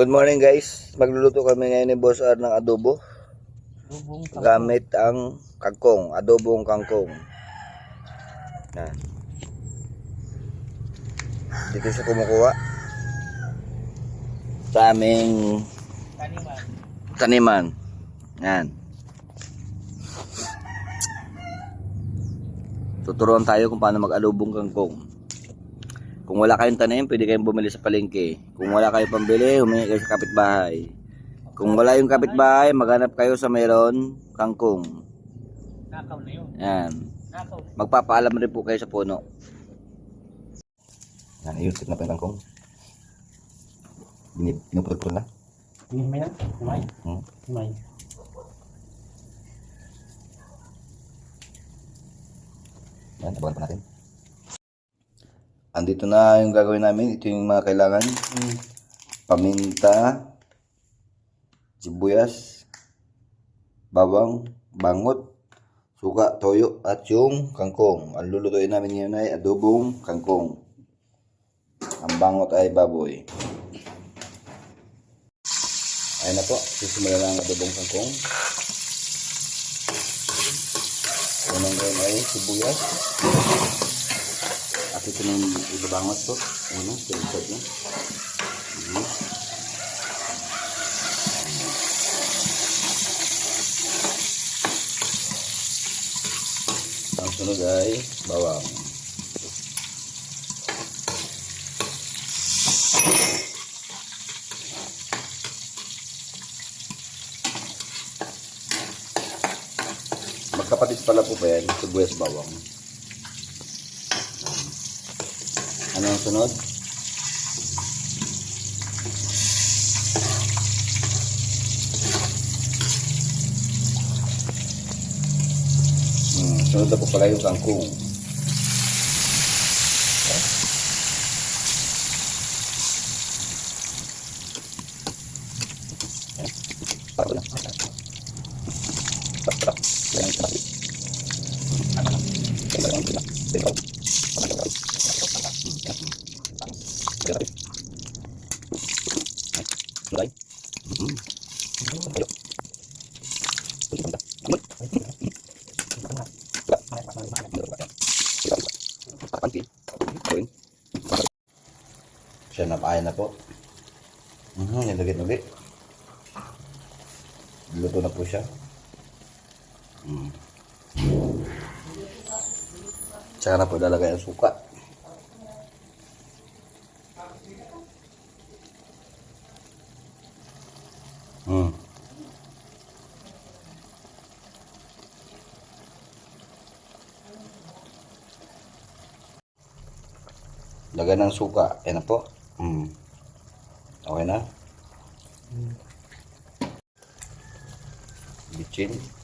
Good morning guys. Magluluto kami ngayon ni Boss R ng adobo. Gamit ang kangkong, adobong kangkong. Yan. Dito siya kumukuha. Sa aming taniman. taniman. Yan. Tuturuan tayo kung paano mag-adobong kangkong. Kung wala kayong tanim, pwede kayong bumili sa palengke. Kung wala kayong pambili, humingi kayo sa kapitbahay. Kung wala yung kapitbahay, maghanap kayo sa mayroon kangkong. Nakaw na yun. Yan. Magpapaalam rin po kayo sa puno. Yan, iusip na pa yung kangkong. Pinupulot na. Himay na? Himay? Hmm. Himay. Yan, tabagan pa natin. Andito na yung gagawin namin. Ito yung mga kailangan. Mm. Paminta, sibuyas, bawang, bangot, suka, toyo, at yung kangkong. Ang lulutuin namin ngayon ay adobong kangkong. Ang bangot ay baboy. Ayun na po. Sisimulan na ang adobong kangkong. Unang gawin ay sibuyas. At ito ng ibabangot po. Ano, sinisad na. Mhm. Ang sunod ay bawang. Magkapatid pala po ba yan? Sibuyas bawang. Ano ang sunod? Hmm, sunod na po pala yung kangkong. Para lang. Siya na paaya na po. Mhm, yung lagit-lagit. Luto na po siya. Hmm. Tsaka na po lalagay ang suka. Hmm. Lagyan ng suka. Ayan na po. Hmm. Okay na. Bitchin.